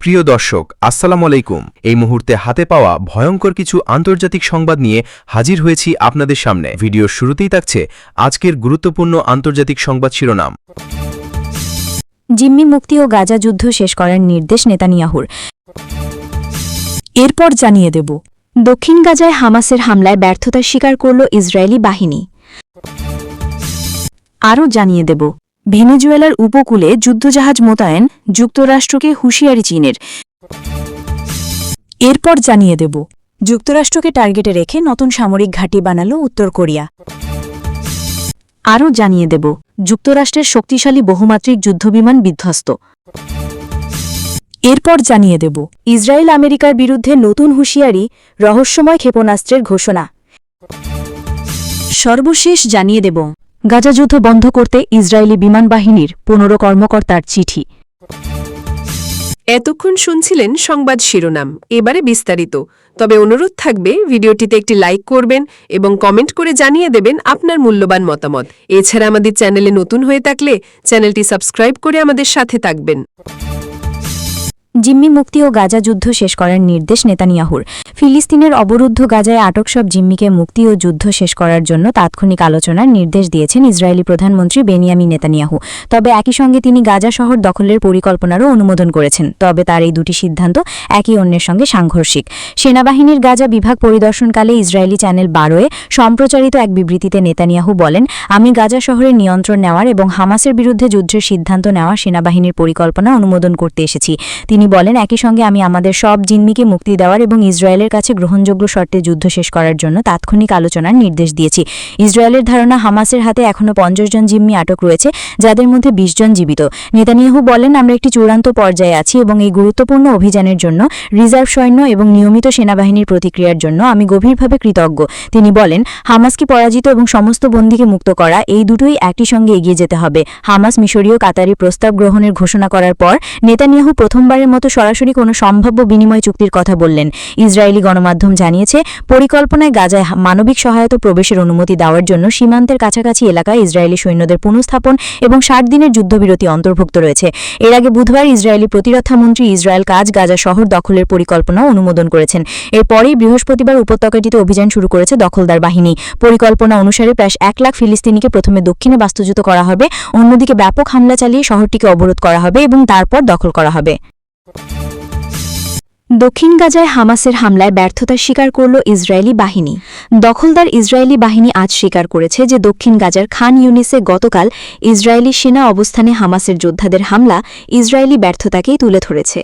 প্রিয় দর্শক, আসসালাম আলাইকুম। এই মুহূর্তে হাতে পাওয়া ভয়ঙ্কর কিছু আন্তর্জাতিক সংবাদ নিয়ে হাজির হয়েছি আপনাদের সামনে। ভিডিওর শুরুতেই থাকছে আজকের গুরুত্বপূর্ণ আন্তর্জাতিক সংবাদ শিরোনাম। জিম্মি মুক্তি ও গাজা যুদ্ধ শেষ করার নির্দেশ নেতানিয়াহুর। এরপর জানিয়ে দেব, দক্ষিণ গাজায় হামাসের হামলায় ব্যর্থতার স্বীকার করল ইসরায়েলি বাহিনী। আরও জানিয়ে দেব ভেনেজুয়েলার উপকূলে যুদ্ধজাহাজ মোতায়েন, যুক্তরাষ্ট্রকে হুঁশিয়ারি চীনের। এরপর জানিয়ে দেব, যুক্তরাষ্ট্রকে টার্গেটে রেখে নতুন সামরিক ঘাঁটি বানালো উত্তর কোরিয়া। আরও জানিয়ে দেব, যুক্তরাষ্ট্রের শক্তিশালী বহুমাত্রিক যুদ্ধবিমান বিধ্বস্ত। এরপর জানিয়ে দেব, ইসরায়েল আমেরিকার বিরুদ্ধে নতুন হুঁশিয়ারি, রহস্যময় ক্ষেপণাস্ত্রের ঘোষণা। সর্বশেষ জানিয়ে দেব গাজা যুদ্ধ বন্ধ করতে ইসরায়েলি বিমান বাহিনীর পনেরো কর্মকর্তার চিঠি। এতক্ষণ শুনছিলেন সংবাদ শিরোনাম। এবারে বিস্তারিত। তবে অনুরোধ থাকবে, ভিডিওটিতে একটি লাইক করবেন এবং কমেন্ট করে জানিয়ে দেবেন আপনার মূল্যবান মতামত। এছাড়া আমাদের চ্যানেলে নতুন হয়ে থাকলে চ্যানেলটি সাবস্ক্রাইব করে আমাদের সাথে থাকবেন। জিম্মি মুক্তি ও গাজা যুদ্ধ শেষ করার নির্দেশ নেতানিয়াহুর। ফিলিস্তিনের অবরুদ্ধ গাজায় আটক সব জিম্মিকে মুক্তি ও যুদ্ধ শেষ করার জন্য তাৎক্ষণিক আলোচনার নির্দেশ দিয়েছেন ইসরায়েলি প্রধানমন্ত্রী বেনিয়ামি নেতানিয়াহু। তবে একই সঙ্গে তিনি গাজা শহর দখলের পরিকল্পনারও অনুমোদন করেছেন। তবে তার এই দুটি সিদ্ধান্ত একই অন্যের সঙ্গে সাংঘর্ষিক। সেনাবাহিনীর গাজা বিভাগ পরিদর্শনকালে ইসরায়েলি চ্যানেল বারোয়ে সম্প্রচারিত এক বিবৃতিতে নেতানিয়াহু বলেন, আমি গাজা শহরের নিয়ন্ত্রণ নেওয়ার এবং হামাসের বিরুদ্ধে যুদ্ধের সিদ্ধান্ত নেওয়া সেনাবাহিনীর পরিকল্পনা অনুমোদন করতে এসেছি। তিনি বলেন, একই সঙ্গে আমি আমাদের সব জিম্মিকে মুক্তি দেওয়ার এবং ইসরায়েলের কাছে গ্রহণযোগ্য শর্তে যুদ্ধ শেষ করার জন্য তাৎক্ষণিক আলোচনার নির্দেশ দিয়েছি। ইসরায়েলের ধারণা হামাসের হাতে এখনও পঞ্চাশ জন জিম্মি আটক রয়েছে, যাদের মধ্যে বিশ জন জীবিত। নেতানিয়াহু বলেন, আমরা একটি চূড়ান্ত পর্যায়ে আছি এবং এই গুরুত্বপূর্ণ অভিযানের জন্য, রিজার্ভ সৈন্য এবং নিয়মিত সেনাবাহিনীর প্রতিক্রিয়ার জন্য আমি গভীরভাবে কৃতজ্ঞ। তিনি বলেন হামাসকে পরাজিত এবং সমস্ত বন্দীকে মুক্ত করা, এই দুটোই একই সঙ্গে এগিয়ে যেতে হবে। হামাস মিশরীয় কাতারি প্রস্তাব গ্রহণের ঘোষণা করার পর, নেতানিয়াহু প্রথমবারের মতো সরাসরি কোনো সম্ভাব্য বিনিময় চুক্তির কথা বললেন। ইসরায়েলি গণমাধ্যম জানিয়েছে, পরিকল্পনায় গাজায় মানবিক সহায়তা প্রবেশের অনুমতি দেওয়ার জন্য সীমান্তের কাছাকাছি এলাকায় ইসরায়েলি সৈন্যদের পুনঃস্থাপন এবং ষাট দিনের যুদ্ধবিরতি অন্তর্ভুক্ত রয়েছে। এর আগে বুধবার ইসরায়েলি প্রতিরক্ষামন্ত্রী ইসরায়েল কাজ গাজা শহর দখলের পরিকল্পনা অনুমোদন করেছেন। এরপরেই বৃহস্পতিবার উপত্যকাটিতে অভিযান শুরু করেছে দখলদার বাহিনী। পরিকল্পনা অনুসারে প্রায় এক লাখ ফিলিস্তিনিকে প্রথমে দক্ষিণে বাস্তুচ্যুত করা হবে, অন্যদিকে ব্যাপক হামলা চালিয়ে শহরটিকে অবরোধ করা হবে এবং তারপর দখল করা হবে। দক্ষিণ গাজায় হামাসের হামলায় ব্যর্থতা স্বীকার করল ইসরায়েলি বাহিনী। দখলদার ইসরায়েলি বাহিনী আজ স্বীকার করেছে যে দক্ষিণ গাজার খান ইউনিসে গতকাল ইসরায়েলি সেনা অবস্থানে হামাসের যোদ্ধাদের হামলা ইসরায়েলি ব্যর্থতাকেই তুলে ধরেছে।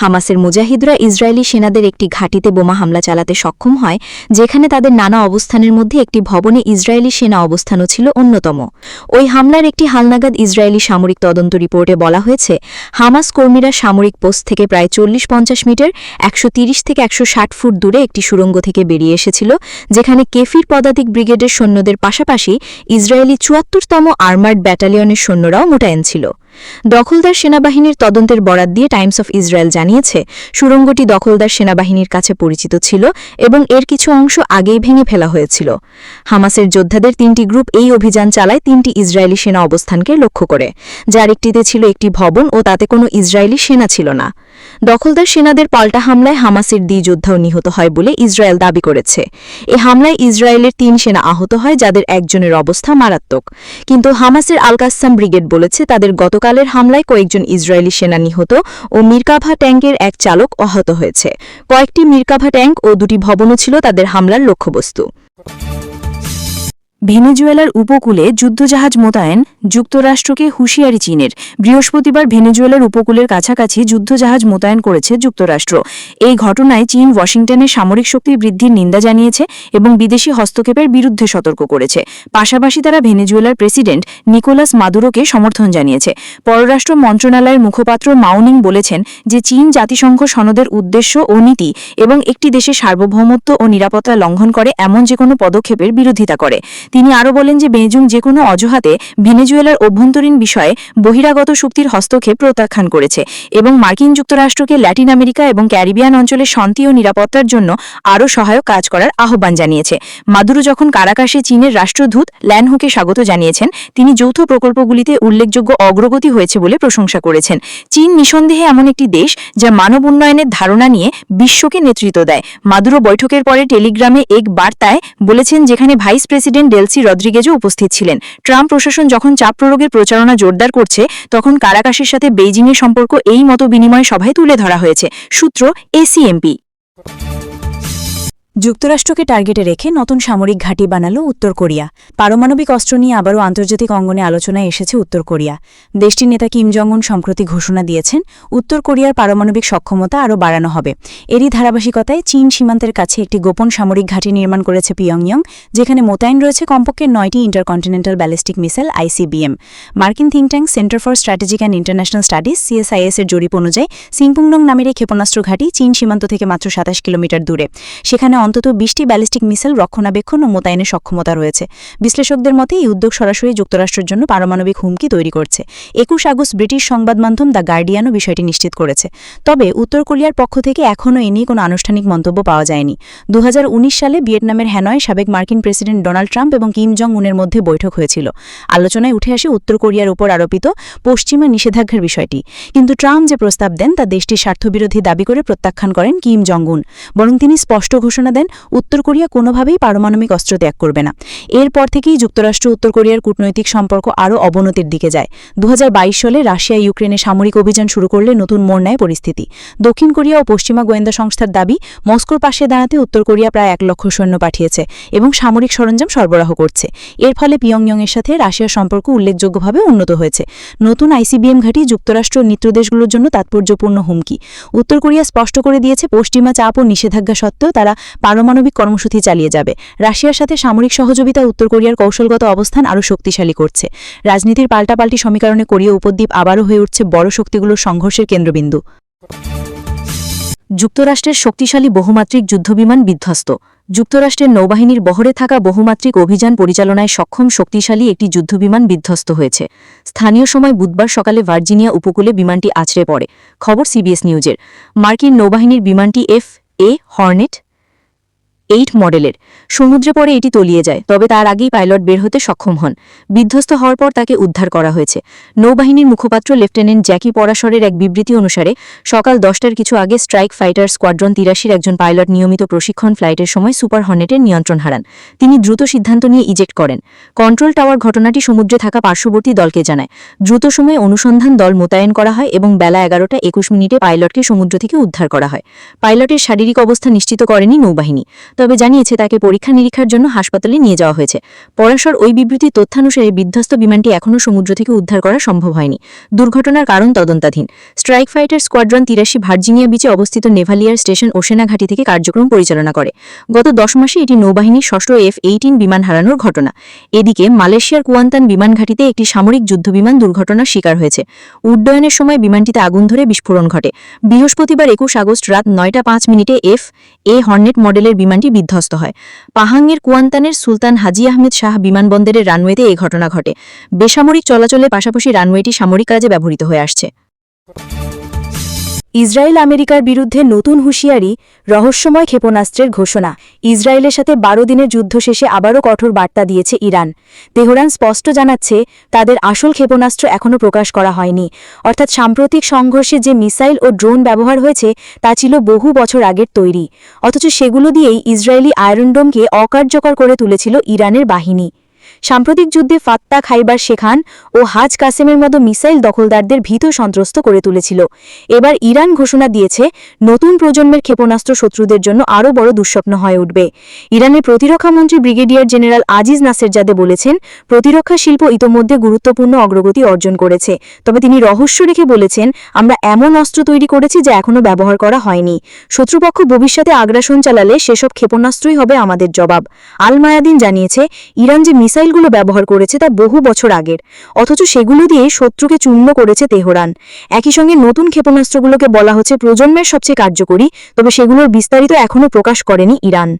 হামাসের মুজাহিদরা ইসরায়েলি সেনাদের একটি ঘাঁটিতে বোমা হামলা চালাতে সক্ষম হয়, যেখানে তাদের নানা অবস্থানের মধ্যে একটি ভবনে ইসরায়েলি সেনা অবস্থানও ছিল অন্যতম। ওই হামলার একটি হালনাগাদ ইসরায়েলি সামরিক তদন্ত রিপোর্টে বলা হয়েছে, হামাস কর্মীরা সামরিক পোস্ট থেকে প্রায় চল্লিশ পঞ্চাশ মিটার, একশো থেকে একশো ষাট ফুট দূরে একটি সুড়ঙ্গ থেকে বেরিয়ে এসেছিল, যেখানে কেফির পদাতিক ব্রিগেডের সৈন্যদের পাশাপাশি ইসরায়েলি চুয়াত্তরতম আর্মার্ড ব্যাটালিয়নের সৈন্যরাও মোটায়েন ছিল। দখলদার সেনাবাহিনীর তদন্তের বরাত দিয়ে টাইমস অফ ইসরায়েল জানিয়েছে, সুড়ঙ্গটি দখলদার সেনাবাহিনীর কাছে পরিচিত ছিল এবং এর কিছু অংশ আগেই ভেঙে ফেলা হয়েছিল। হামাসের যোদ্ধাদের তিনটি গ্রুপ এই অভিযান চালায় তিনটি ইসরায়েলি সেনা অবস্থানকে লক্ষ্য করে। যার একটিতে ছিল একটি ভবন ও তাতে কোনো ইসরায়েলি সেনা ছিল না। দখলদার সেনাদের পাল্টা হামলায় হামাসের দ্বি যোদ্ধাও নিহত হয় বলে ইসরায়েল দাবি করেছে। এ হামলায় ইসরায়েলের তিন সেনা আহত হয়, যাদের একজনের অবস্থা মারাত্মক। কিন্তু হামাসের আলকাসাম ব্রিগেড বলেছে, তাদের গতকালের হামলায় কয়েকজন ইসরায়েলি সেনা নিহত ও মিরকাভা ট্যাঙ্কের এক চালক আহত হয়েছে। কয়েকটি মিরকাভা ট্যাঙ্ক ও দুটি ভবনও ছিল তাদের হামলার লক্ষ্যবস্তু। ভেনেজুয়েলার উপকূলে যুদ্ধজাহাজ মোতায়েন, যুক্তরাষ্ট্রকে হুঁশিয়ারি চীনের। বৃহস্পতিবার ভেনেজুয়েলার উপকূলের কাছাকাছি যুদ্ধজাহাজ মোতায়েন করেছে যুক্তরাষ্ট্র। এই ঘটনায় চীন ওয়াশিংটনের সামরিক শক্তি বৃদ্ধির নিন্দা জানিয়েছে এবং বিদেশি হস্তক্ষেপের বিরুদ্ধে সতর্ক করেছে। পাশাপাশি তারা ভেনেজুয়েলার প্রেসিডেন্ট নিকোলাস মাদুরোকে সমর্থন জানিয়েছে। পররাষ্ট্র মন্ত্রণালয়ের মুখপাত্র মাউনিং বলেছেন যে চীন জাতিসংঘ সনদের উদ্দেশ্য ও নীতি এবং একটি দেশের সার্বভৌমত্ব ও নিরাপত্তা লঙ্ঘন করে এমন যে কোনো পদক্ষেপের বিরোধিতা করে। তিনি আরও বলেন যে বেজুং যে কোনো অজুহাতে ভেনেজুয়েলার অভ্যন্তরীণ বিষয়ে বহিরাগত শক্তির হস্তক্ষেপ প্রত্যাখ্যান করেছে এবং মার্কিন যুক্তরাষ্ট্রকে ল্যাটিন আমেরিকা এবং ক্যারিবিয়ান অঞ্চলের শান্তি ও নিরাপত্তার জন্য আরও সহায়ক কাজ করার আহ্বান জানিয়েছে। মাদুরো যখন কারাকাশে চীনের রাষ্ট্রদূত ল্যানহোকে স্বাগত জানিয়েছেন, তিনি যৌথ প্রকল্পগুলিতে উল্লেখযোগ্য অগ্রগতি হয়েছে বলে প্রশংসা করেছেন। চীন নিঃসন্দেহে এমন একটি দেশ যা মানব উন্নয়নের ধারণা নিয়ে বিশ্বকে নেতৃত্ব দেয়। মাদুরো বৈঠকের পরে টেলিগ্রামে এক বার্তায় বলেছেন যেখানে ভাইস প্রেসিডেন্ট ডেলসি রদ্রিগেজও উপস্থিত ছিলেন। ট্রাম্প প্রশাসন যখন চাপ প্রয়োগের প্রচারণা জোরদার করছে, তখন কারাকাশের সাথে বেইজিংয়ের সম্পর্ক এই মতো বিনিময় সভায় তুলে ধরা হয়েছে, সূত্র এসিএমপি। যুক্তরাষ্ট্রকে টার্গেটে রেখে নতুন সামরিক ঘাঁটি বানালো উত্তর কোরিয়া। পারমাণবিক অস্ত্র নিয়ে আবারও আন্তর্জাতিক অঙ্গনে আলোচনায় এসেছে উত্তর কোরিয়া। দেশটির নেতা কিম জং উন সম্প্রতি ঘোষণা দিয়েছেন, উত্তর কোরিয়ার পারমাণবিক সক্ষমতা আরও বাড়ানো হবে। এরই ধারাবাহিকতায় চীন সীমান্তের কাছে একটি গোপন সামরিক ঘাঁটি নির্মাণ করেছে পিয়ংইয়ং, যেখানে মোতায়েন রয়েছে কমপক্ষে নয়টি ইন্টারকন্টিনেন্টাল ব্যালিস্টিক মিসাইল আইসিবিএম। মার্কিন think tank center for strategic and international studies CSIS এর জরিপ অনুযায়ী সিংপুংডং নামের এই ক্ষেপণাস্ত্র ঘাঁটি চীন সীমান্ত থেকে মাত্র সাতাশ কিলোমিটার দূরে। সেখানে অন্তত বিশটি ব্যালিস্টিক মিসাইল রক্ষণাবেক্ষণ ও মোতায়েনের সক্ষমতা রয়েছে। বিশ্লেষকদের মতে, এই উদ্যোগ সরাসরি যুক্তরাষ্ট্রের জন্য পারমাণবিক হুমকি তৈরি করছে। একুশ আগস্ট ব্রিটিশ সংবাদ মাধ্যম দ্য গার্ডিয়ানও বিষয়টি নিশ্চিত করেছে। তবে উত্তর কোরিয়ার পক্ষ থেকে এখনও এ নিয়ে কোনো আনুষ্ঠানিক মন্তব্য পাওয়া যায়নি। দু হাজার উনিশ সালে ভিয়েতনামের হ্যানয় সাবেক মার্কিন প্রেসিডেন্ট ডোনাল্ড ট্রাম্প এবং কিম জং উনের মধ্যে বৈঠক হয়েছিল। আলোচনায় উঠে আসে উত্তর কোরিয়ার উপর আরোপিত পশ্চিমা নিষেধাজ্ঞার বিষয়টি। কিন্তু ট্রাম্প যে প্রস্তাব দেন, তা দেশটির স্বার্থবিরোধী দাবি করে প্রত্যাখ্যান করেন কিম জং উন বরং তিনি স্পষ্ট ঘোষণা দেন, উত্তর কোরিয়া কোনোভাবেই পারমাণবিক অস্ত্র ত্যাগ করবে না। এরপর থেকেই যুক্তরাষ্ট্র উত্তর কোরিয়ার কূটনৈতিক সম্পর্ক আরও অবনতির দিকে যায়। দু হাজার বাইশ সালে রাশিয়া ইউক্রেনে সামরিক অভিযান শুরু করলে নতুন মোড় নেয় পরিস্থিতি। দক্ষিণ কোরিয়া ও পশ্চিমা গোয়েন্দা সংস্থার দাবি, মস্কোর পাশে দাঁড়াতে উত্তর কোরিয়া প্রায় এক লক্ষ সৈন্য পাঠিয়েছে এবং সামরিক সরঞ্জাম সরবরাহ করছে। এর ফলে পিয়ংইয়ংয়ের সাথে রাশিয়ার সম্পর্ক উল্লেখযোগ্যভাবে উন্নত হয়েছে। নতুন আইসিবিএম ঘাঁটি যুক্তরাষ্ট্র মিত্রদেশগুলোর জন্য তাৎপর্যপূর্ণ হুমকি। উত্তর কোরিয়া স্পষ্ট করে দিয়েছে, পশ্চিমা চাপ ও নিষেধাজ্ঞা সত্ত্বেও তারা পারমাণবিক কর্মসূচি চালিয়ে যাবে। রাশিয়ার সাথে সামরিক সহযোগিতা, উত্তর কোরিয়ার কৌশলগত অবস্থান আরও শক্তিশালী করছে। রাজনীতির পাল্টাপাল্টি সমীকরণে কোরীয় উপদ্বীপ আবারও হয়ে উঠছে বড় শক্তিগুলোর সংঘর্ষের কেন্দ্রবিন্দু। যুক্তরাষ্ট্রের শক্তিশালী বহুমাত্রিক যুদ্ধবিমান বিধ্বস্ত। যুক্তরাষ্ট্রের নৌবাহিনীর বহরে থাকা বহুমাত্রিক অভিযান পরিচালনায় সক্ষম শক্তিশালী একটি যুদ্ধবিমান বিধ্বস্ত হয়েছে। স্থানীয় সময় বুধবার সকালে ভার্জিনিয়া উপকূলে বিমানটি আছড়ে পড়ে। খবর সিবিএস নিউজের। মার্কিন নৌবাহিনীর বিমানটি এফ, এ, হর্নেট এইট মডেলের সমুদ্রে পরে এটি তলিয়ে যায়, তবে তার আগেই পাইলট বের হতে সক্ষম হন। বিধ্বস্ত হওয়ার পর তাকে উদ্ধার করা হয়েছে। নৌবাহিনীর মুখপাত্র লেফটেন্যান্ট জ্যাকি পরাশরের এক বিবৃতি অনুসারে, সকাল দশটার কিছু আগে স্ট্রাইক ফাইটার স্কোয়াড্রন তিরাশির একজন পাইলট নিয়মিত প্রশিক্ষণ ফ্লাইটের সময় সুপার হর্নেটের নিয়ন্ত্রণ হারান। তিনি দ্রুত সিদ্ধান্ত নিয়ে ইজেক্ট করেন। কন্ট্রোল টাওয়ার ঘটনাটি সমুদ্রে থাকা পার্শ্ববর্তী দলকে জানায়। দ্রুত সময়ে অনুসন্ধান দল মোতায়েন করা হয় এবং বেলা এগারোটা একুশ মিনিটে পাইলটকে সমুদ্র থেকে উদ্ধার করা হয়। পাইলটের শারীরিক অবস্থা নিশ্চিত করেনি নৌবাহিনী। তবে জানিয়েছে, তাকে পরীক্ষা নিরীক্ষার জন্য হাসপাতালে নিয়ে যাওয়া হয়েছে। পরাশর ওই বিবৃতির তথ্যানুসারে বিধ্বস্ত বিমানটি এখনও সমুদ্র থেকে উদ্ধার করা সম্ভব হয়নি। দুর্ঘটনার কারণ তদন্তাধীন। স্ট্রাইক ফাইটার স্কোয়াড্রন তিরাশি ভার্জিনিয়া বিচে অবস্থিত নেভালিয়ার স্টেশন ওশেনা ঘাঁটি থেকে কার্যক্রম পরিচালনা করে। গত দশ মাসে এটি নৌবাহিনীর ষষ্ঠ এফ এইটিন বিমান হারানোর ঘটনা। এদিকে মালয়েশিয়ার কুয়ান্তান বিমান ঘাঁটিতে একটি সামরিক যুদ্ধবিমান দুর্ঘটনার শিকার হয়েছে। উড্ডয়নের সময় বিমানটিতে আগুন ধরে বিস্ফোরণ ঘটে। বৃহস্পতিবার একুশ আগস্ট রাত নয়টা পাঁচ মিনিটে এফ এ হর্নেট মডেলের বিমানটি বিধ্বস্ত হয়। পাহাঙ্গের কুয়ান্তানের সুলতান হাজি আহমেদ শাহ বিমানবন্দরের রানওয়েতে এই ঘটনা ঘটে। বেসামরিক চলাচলের পাশাপাশি রানওয়েটি সামরিক কাজে ব্যবহৃত হয়ে আসছে। ইসরায়েল আমেরিকার বিরুদ্ধে নতুন হুঁশিয়ারি, রহস্যময় ক্ষেপণাস্ত্রের ঘোষণা। ইসরায়েলের সাথে বারো দিনের যুদ্ধ শেষে আবারও কঠোর বার্তা দিয়েছে ইরান। তেহরান স্পষ্ট জানাচ্ছে, তাদের আসল ক্ষেপণাস্ত্র এখনও প্রকাশ করা হয়নি। অর্থাৎ সাম্প্রতিক সংঘর্ষে যে মিসাইল ও ড্রোন ব্যবহার হয়েছে, তা ছিল বহু বছর আগের তৈরি। অথচ সেগুলো দিয়েই ইসরায়েলি আয়রনডোমকে অকার্যকর করে তুলেছিল ইরানের বাহিনী। সাম্প্রতিক যুদ্ধে ফাত্তা খাইবার শেখান ও হাজ কাসেমের মতো মিসাইল দখলদারদের ভীত সন্ত্রস্ত করে তুলেছিল। এবার ইরান ঘোষণা দিয়েছে, নতুন প্রজন্মের ক্ষেপণাস্ত্র শত্রুদের জন্য আরও বড় দুঃস্বপ্ন হয়ে উঠবে। ইরানের প্রতিরক্ষামন্ত্রী ব্রিগেডিয়ার জেনারেল আজিজ নাসেরজাদে বলেছেন, প্রতিরক্ষা শিল্প ইতোমধ্যে গুরুত্বপূর্ণ অগ্রগতি অর্জন করেছে। তবে তিনি রহস্য রেখে বলেছেন, আমরা এমন অস্ত্র তৈরি করেছি যা এখনও ব্যবহার করা হয়নি। শত্রুপক্ষ ভবিষ্যতে আগ্রাসন চালালে সেসব ক্ষেপণাস্ত্রই হবে আমাদের জবাব। আল মায়াদিন জানিয়েছে, ইরান যে মিসাইল মিসাইলগুলো ব্যবহার করেছে তা বহু বছর আগের। অথচ সেগুলো দিয়ে শত্রুকে চূর্ণ করেছে তেহরান। একই সঙ্গে নতুন ক্ষেপণাস্ত্রগুলোকে বলা হচ্ছে প্রজন্মের সবচেয়ে কার্যকরী, তবে সেগুলোর বিস্তারিত এখনও প্রকাশ করেনি ইরান।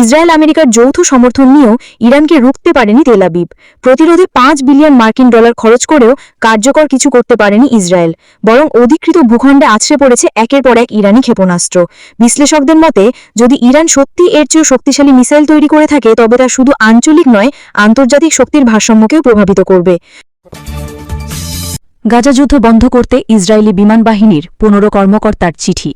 ইসরায়েল আমেরিকার যৌথ সমর্থন নিয়েও ইরানকে রুখতে পারেনি তেলাবিব প্রতিরোধে পাঁচ বিলিয়ন মার্কিন ডলার খরচ করেও কার্যকর কিছু করতে পারেনি ইসরায়েল। বরং অধিকৃত ভূখণ্ডে আছড়ে পড়েছে একের পর এক ইরানি ক্ষেপণাস্ত্র। বিশ্লেষকদের মতে, যদি ইরান সত্যি এর চেয়েও শক্তিশালী মিসাইল তৈরি করে থাকে, তবে তা শুধু আঞ্চলিক নয়, আন্তর্জাতিক শক্তির ভারসাম্যকেও প্রভাবিত করবে। গাজা যুদ্ধ বন্ধ করতে ইসরায়েলি বিমান বাহিনীর পনেরো কর্মকর্তার চিঠি।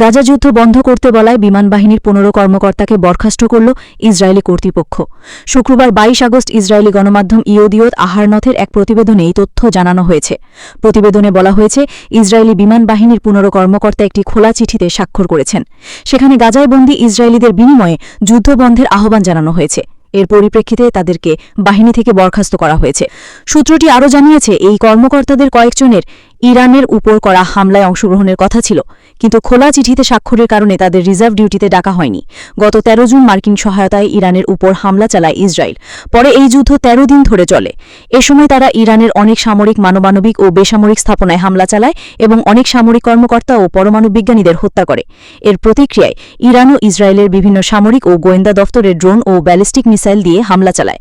গাজা যুদ্ধ বন্ধ করতে বলায় বিমান বাহিনীর পনেরো কর্মকর্তাকে বরখাস্ত করল ইসরায়েলি কর্তৃপক্ষ। শুক্রবার বাইশ আগস্ট ইসরায়েলি গণমাধ্যম ইয়োদিয়ত আহারনথের এক প্রতিবেদনে এই তথ্য জানানো হয়েছে। প্রতিবেদনে বলা হয়েছে, ইসরায়েলি বিমান বাহিনীর পনেরো কর্মকর্তা একটি খোলা চিঠিতে স্বাক্ষর করেছেন। সেখানে গাজায় বন্দী ইসরায়েলিদের বিনিময়ে যুদ্ধবন্ধের আহ্বান জানানো হয়েছে। এর পরিপ্রেক্ষিতে তাদেরকে বাহিনী থেকে বরখাস্ত করা হয়েছে। সূত্রটি আরও জানিয়েছে, এই কর্মকর্তাদের কয়েকজনের ইরানের উপর করা হামলায় অংশগ্রহণের কথা ছিল। কিন্তু খোলা চিঠিতে স্বাক্ষরের কারণে তাদের রিজার্ভ ডিউটিতে ডাকা হয়নি। গত ১৩ জুন মার্কিন সহায়তায় ইরানের উপর হামলা চালায় ইসরায়েল। পরে এই যুদ্ধ ১৩ দিন ধরে চলে। এ সময় তারা ইরানের অনেক সামরিক, মানবাণবিক ও বেসামরিক স্থাপনায় হামলা চালায় এবং অনেক সামরিক কর্মকর্তা ও পরমাণু বিজ্ঞানীদের হত্যা করে। এর প্রতিক্রিয়ায় ইরান ও ইসরায়েলের বিভিন্ন সামরিক ও গোয়েন্দা দফতরের ড্রোন ও ব্যালিস্টিক মিসাইল দিয়ে হামলা চালায়।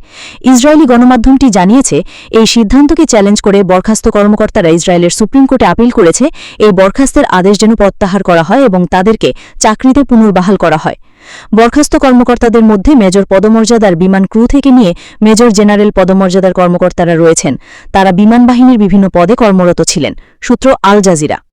ইসরায়েলি গণমাধ্যমটি জানিয়েছে, এই সিদ্ধান্তকে চ্যালেঞ্জ করে বরখাস্ত কর্মকর্তারা ইসরায়েলের সুপ্রিম কোর্টে আপিল করেছে। এই বরখাস্তের আদেশ যেন প্রত্যাহার করা হয় এবং তাদেরকে চাকরিতে পুনর্বহাল করা হয়। বরখাস্ত কর্মকর্তাদের মধ্যে মেজর পদমর্যাদার বিমান ক্রু থেকে নিয়ে মেজর জেনারেল পদমর্যাদার কর্মকর্তারা রয়েছেন। তারা বিমান বাহিনীর বিভিন্ন পদে কর্মরত ছিলেন। সূত্র আল জাজিরা।